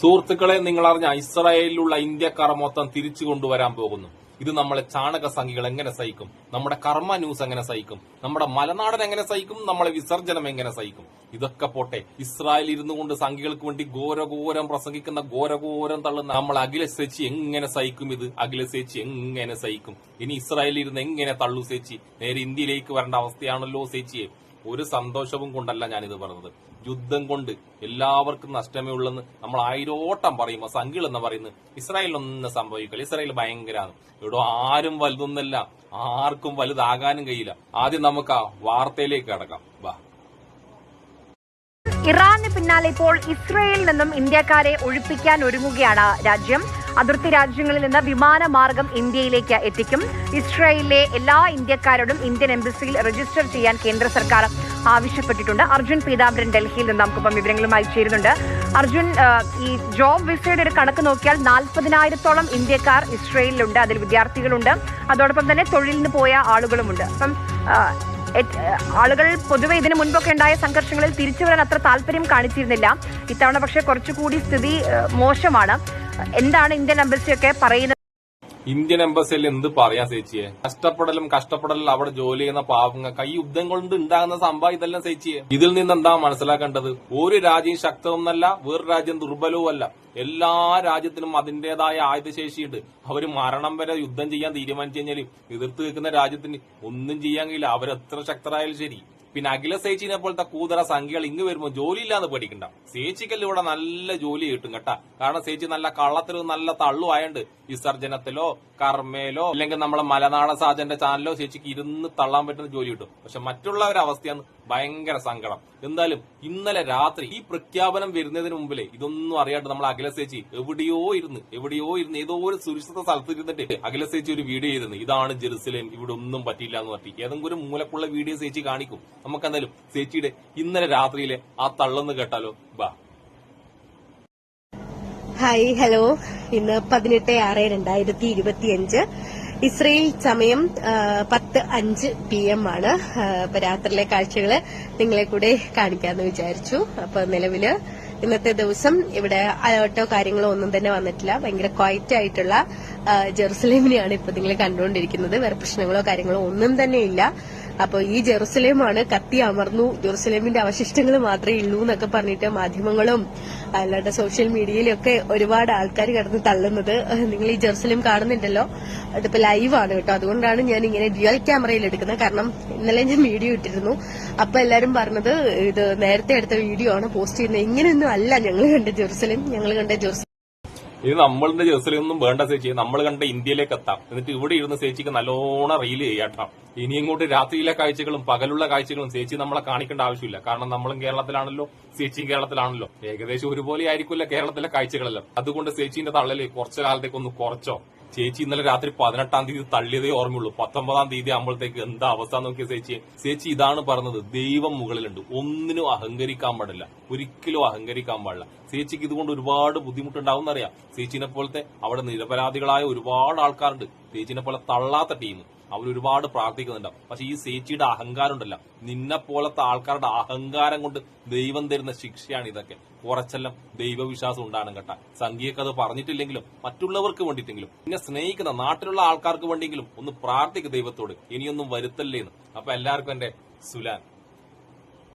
സുഹൃത്തുക്കളെ നിങ്ങൾ അറിഞ്ഞ ഇസ്രായേലിലുള്ള ഇന്ത്യക്കാർ മൊത്തം തിരിച്ചു കൊണ്ടുവരാൻ പോകുന്നു. ഇത് നമ്മളെ ചാണക സംഖ്യകൾ എങ്ങനെ സഹിക്കും? നമ്മുടെ കർമ്മ ന്യൂസ് എങ്ങനെ സഹിക്കും? നമ്മുടെ മലനാടൻ എങ്ങനെ സഹിക്കും? നമ്മളെ വിസർജനം എങ്ങനെ സഹിക്കും? ഇതൊക്കെ പോട്ടെ ഇസ്രായേൽ ഇരുന്നു കൊണ്ട് സംഖ്യകൾക്ക് വേണ്ടി ഘോരഘോരം പ്രസംഗിക്കുന്ന ഘോരഘോരം തള്ളുന്ന നമ്മൾ അഖില സേച്ചി എങ്ങനെ സഹിക്കും ഇത്? അഖില സേച്ചി എങ്ങനെ സഹിക്കും? ഇനി ഇസ്രായേലിൽ ഇരുന്ന് എങ്ങനെ തള്ളു സേച്ചി നേരെ ഇന്ത്യയിലേക്ക് വരേണ്ട അവസ്ഥയാണല്ലോ സേച്ചിയെ ഒരു സന്തോഷവും കൊണ്ടല്ല ഞാനിത് പറഞ്ഞത്. യുദ്ധം കൊണ്ട് എല്ലാവർക്കും നഷ്ടമേ ഉള്ളെന്ന് നമ്മൾ ആയിരോട്ടം പറയുമ്പോൾ സംഖ്യകൾ എന്ന് പറയുന്നത് ഇസ്രായേലിനൊന്നും സംഭവിക്കില്ല. ഇസ്രായേൽ ഭയങ്കരമാണ് ഇവിടെ ആരും വലുതൊന്നല്ല ആർക്കും വലുതാകാനും കഴിയില്ല. ആദ്യം നമുക്ക് ആ വാർത്തയിലേക്ക് കടക്കാം. വാ. ഇറാന് പിന്നാലെ ഇപ്പോൾ ഇസ്രയേലിൽ നിന്നും ഇന്ത്യക്കാരെ ഒഴിപ്പിക്കാൻ ഒരുങ്ങുകയാണ് രാജ്യം. അതിർത്തി രാജ്യങ്ങളിൽ നിന്ന് വിമാനമാർഗം ഇന്ത്യയിലേക്ക് എത്തിക്കും. ഇസ്രയേലിലെ എല്ലാ ഇന്ത്യക്കാരോടും ഇന്ത്യൻ എംബസിയിൽ രജിസ്റ്റർ ചെയ്യാൻ കേന്ദ്ര സർക്കാർ ആവശ്യപ്പെട്ടിട്ടുണ്ട്. അർജുൻ പീതാംബരൻ ഡൽഹിയിൽ നിന്ന് നമുക്കിപ്പം വിവരങ്ങളുമായി ചേരുന്നുണ്ട്. അർജുൻ ഈ ജോബ് വിസയുടെ ഒരു കണക്ക് നോക്കിയാൽ നാൽപ്പതിനായിരത്തോളം ഇന്ത്യക്കാർ ഇസ്രയേലിലുണ്ട്. അതിൽ വിദ്യാർത്ഥികളുണ്ട്. അതോടൊപ്പം തന്നെ തൊഴിലിന് പോയ ആളുകളുമുണ്ട്. അപ്പം ആളുകൾ പൊതുവെ ഇതിനു മുൻപൊക്കെ ഉണ്ടായ സംഘർഷങ്ങളിൽ തിരിച്ചു വരാൻ അത്ര താല്പര്യം കാണിച്ചിരുന്നില്ല. ഇത്തവണ പക്ഷേ കുറച്ചുകൂടി സ്ഥിതി മോശമാണ്. എന്താണ് ഇന്ത്യൻ എംബസിയൊക്കെ പറയുന്നത്? ഇന്ത്യൻ എംബസിയിൽ എന്ത് പറയാ ചേച്ചിയെ കഷ്ടപ്പെടലും കഷ്ടപ്പെടലും അവിടെ ജോലി ചെയ്യുന്ന പാവങ്ങൾക്ക് കൈ യുദ്ധം കൊണ്ട് ഉണ്ടാകുന്ന സംഭവം ഇതെല്ലാം ചേച്ചിയെ ഇതിൽ നിന്ന് എന്താ മനസ്സിലാക്കേണ്ടത്? ഒരു രാജ്യം ശക്തമൊന്നല്ല വേറൊരു രാജ്യം ദുർബലവും അല്ല എല്ലാ രാജ്യത്തിനും അതിന്റേതായ ആയുധശേഷിയുണ്ട്. അവർ മരണം വരെ യുദ്ധം ചെയ്യാൻ തീരുമാനിച്ചു കഴിഞ്ഞാൽ എതിർത്ത് നിൽക്കുന്ന രാജ്യത്തിന് ഒന്നും ചെയ്യാൻ കഴിയില്ല. അവരെത്ര ശക്തരായാലും ശരി. പിന്നെ അഖില സേച്ചിനെ പോലത്തെ കൂതറ സംഖ്യകൾ ഇങ്ങ് വരുമ്പോൾ ജോലിയില്ലാന്ന് പേടിക്കണ്ട. സേച്ചിക്കല്ല ഇവിടെ നല്ല ജോലി കിട്ടും കേട്ടാ. കാരണം സേച്ചി നല്ല കള്ളത്തിലും നല്ല തള്ളു ആയണ്ട് വിസർജനത്തിലോ കർമ്മയിലോ അല്ലെങ്കിൽ നമ്മളെ മലനാട സാജന്റെ ചാനലിലോ ചേച്ചിക്ക് ഇരുന്ന് തള്ളാൻ പറ്റുന്ന ജോലി കിട്ടും. പക്ഷെ മറ്റുള്ളവരുടെ അവസ്ഥയാണ് ഭയങ്കര സങ്കടം. എന്തായാലും ഇന്നലെ രാത്രി ഈ പ്രഖ്യാപനം വരുന്നതിന് മുമ്പിലേ ഇതൊന്നും അറിയാണ്ട് നമ്മൾ അഖില ചേച്ചി എവിടെയോ ഇരുന്ന് എവിടെയോ ഇരുന്ന് ഏതോ ഒരു സുരക്ഷിത സ്ഥലത്ത് ഇരുന്നിട്ട് അഖില ചേച്ചി ഒരു വീഡിയോ ചെയ്തിരുന്നു ഇതാണ് ജെറുസലേം ഇവിടെ ഒന്നും പറ്റിയില്ല എന്ന് പറഞ്ഞിട്ട്. ഏതെങ്കിലും ഒരു മൂലക്കുള്ള വീഡിയോ ചേച്ചി കാണിക്കും. നമുക്ക് എന്തായാലും ചേച്ചിയുടെ ഇന്നലെ രാത്രിയിലെ ആ തള്ളെന്ന് കേട്ടാലോ? ബാ. ഹായ് ഹലോ ഇന്ന് പതിനെട്ട് ആറ് രണ്ടായിരത്തി ഇരുപത്തിയഞ്ച്. ഇസ്രയേൽ സമയം പത്ത് അഞ്ച് പി എം ആണ്. അപ്പൊ രാത്രിയിലെ കാഴ്ചകൾ നിങ്ങളെ കൂടെ കാണിക്കാന്ന് വിചാരിച്ചു. അപ്പൊ നിലവിൽ ഇന്നത്തെ ദിവസം ഇവിടെ അലേർട്ടോ കാര്യങ്ങളോ ഒന്നും തന്നെ വന്നിട്ടില്ല. ഭയങ്കര ക്വയറ്റ് ആയിട്ടുള്ള ജെറുസലേമിനെയാണ് ഇപ്പൊ നിങ്ങൾ കണ്ടുകൊണ്ടിരിക്കുന്നത്. വേറെ പ്രശ്നങ്ങളോ കാര്യങ്ങളോ ഒന്നും തന്നെ ഇല്ല. അപ്പൊ ഈ ജെറുസലേമാണ് കത്തി അമർന്നു. ജെറുസലേമിന്റെ അവശിഷ്ടങ്ങൾ മാത്രമേ ഉള്ളൂ എന്നൊക്കെ പറഞ്ഞിട്ട് മാധ്യമങ്ങളും അല്ലാണ്ട് സോഷ്യൽ മീഡിയയിലൊക്കെ ഒരുപാട് ആൾക്കാർ കിടന്ന് തള്ളുന്നത്. നിങ്ങൾ ഈ ജെറുസലേം കാണുന്നുണ്ടല്ലോ? അതിപ്പോ ലൈവാണ് കേട്ടോ. അതുകൊണ്ടാണ് ഞാൻ ഇങ്ങനെ ഡ്യുവൽ ക്യാമറയിൽ എടുക്കുന്നത്. കാരണം ഇന്നലെ ഞാൻ വീഡിയോ ഇട്ടിരുന്നു. അപ്പൊ എല്ലാരും പറഞ്ഞത് ഇത് നേരത്തെ എടുത്ത വീഡിയോ ആണ് പോസ്റ്റ് ചെയ്യുന്നത്. ഇങ്ങനെയൊന്നും അല്ല ഞങ്ങൾ കണ്ട ജെറുസലേം. ഞങ്ങൾ കണ്ട ജെറുസലേം ഇത് നമ്മളിന്റെ ജെറുസലേമൊന്നും വേണ്ട ചേച്ചി നമ്മൾ കണ്ട ഇന്ത്യയിലേക്ക് എത്താം. എന്നിട്ട് ഇവിടെ ഇരുന്ന് ചേച്ചിക്ക് നല്ലോണം റീൽ ചെയ്യാട്ടാം ഇനി ഇങ്ങോട്ട് രാത്രിയിലെ കാഴ്ചകളും പകലുള്ള കാഴ്ചകളും ചേച്ചി നമ്മളെ കാണിക്കേണ്ട ആവശ്യമില്ല. കാരണം നമ്മളും കേരളത്തിലാണല്ലോ ചേച്ചിയും കേരളത്തിലാണല്ലോ. ഏകദേശം ഒരുപോലെ ആയിരിക്കില്ല കേരളത്തിലെ കാഴ്ചകളെല്ലാം. അതുകൊണ്ട് ചേച്ചിന്റെ തള്ളൽ കുറച്ചു കാലത്തേക്ക് ഒന്ന് കുറച്ചോ? ചേച്ചി ഇന്നലെ രാത്രി പതിനെട്ടാം തീയതി തള്ളിയതേ ഓർമ്മയുള്ളൂ. പത്തൊമ്പതാം തീയതി ആകുമ്പോഴത്തേക്ക് എന്താ അവസ്ഥ നോക്കിയ ചേച്ചി ചേച്ചി ഇതാണ് പറഞ്ഞത് ദൈവം മുകളിലുണ്ട്. ഒന്നിനും അഹങ്കരിക്കാൻ പാടില്ല. ഒരിക്കലും അഹങ്കരിക്കാൻ പാടില്ല. ചേച്ചിക്ക് ഇതുകൊണ്ട് ഒരുപാട് ബുദ്ധിമുട്ടുണ്ടാവും എന്നറിയാം. ചേച്ചിനെ പോലത്തെ അവിടെ നിരപരാധികളായ ഒരുപാട് ആൾക്കാരുണ്ട്. ചേച്ചിനെ പോലെ തള്ളാത്ത ടീം. അവർ ഒരുപാട് പ്രാർത്ഥിക്കുന്നുണ്ടാവും പക്ഷെ ഈ സേച്ചിയുടെ അഹങ്കാരം ഉണ്ടല്ല. നിന്നെ പോലത്തെ ആൾക്കാരുടെ അഹങ്കാരം കൊണ്ട് ദൈവം തരുന്ന ശിക്ഷയാണ് ഇതൊക്കെ. കുറച്ചെല്ലാം ദൈവവിശ്വാസം ഉണ്ടാകണം കേട്ട. സംഖ്യക്ക് അത് പറഞ്ഞിട്ടില്ലെങ്കിലും മറ്റുള്ളവർക്ക് വേണ്ടിയിട്ടെങ്കിലും പിന്നെ സ്നേഹിക്കുന്ന നാട്ടിലുള്ള ആൾക്കാർക്ക് വേണ്ടിയെങ്കിലും ഒന്ന് പ്രാർത്ഥിക്കുക ദൈവത്തോട്. ഇനിയൊന്നും വരുത്തല്ലേന്ന്. അപ്പൊ എല്ലാവർക്കും എന്റെ സുലാൻ.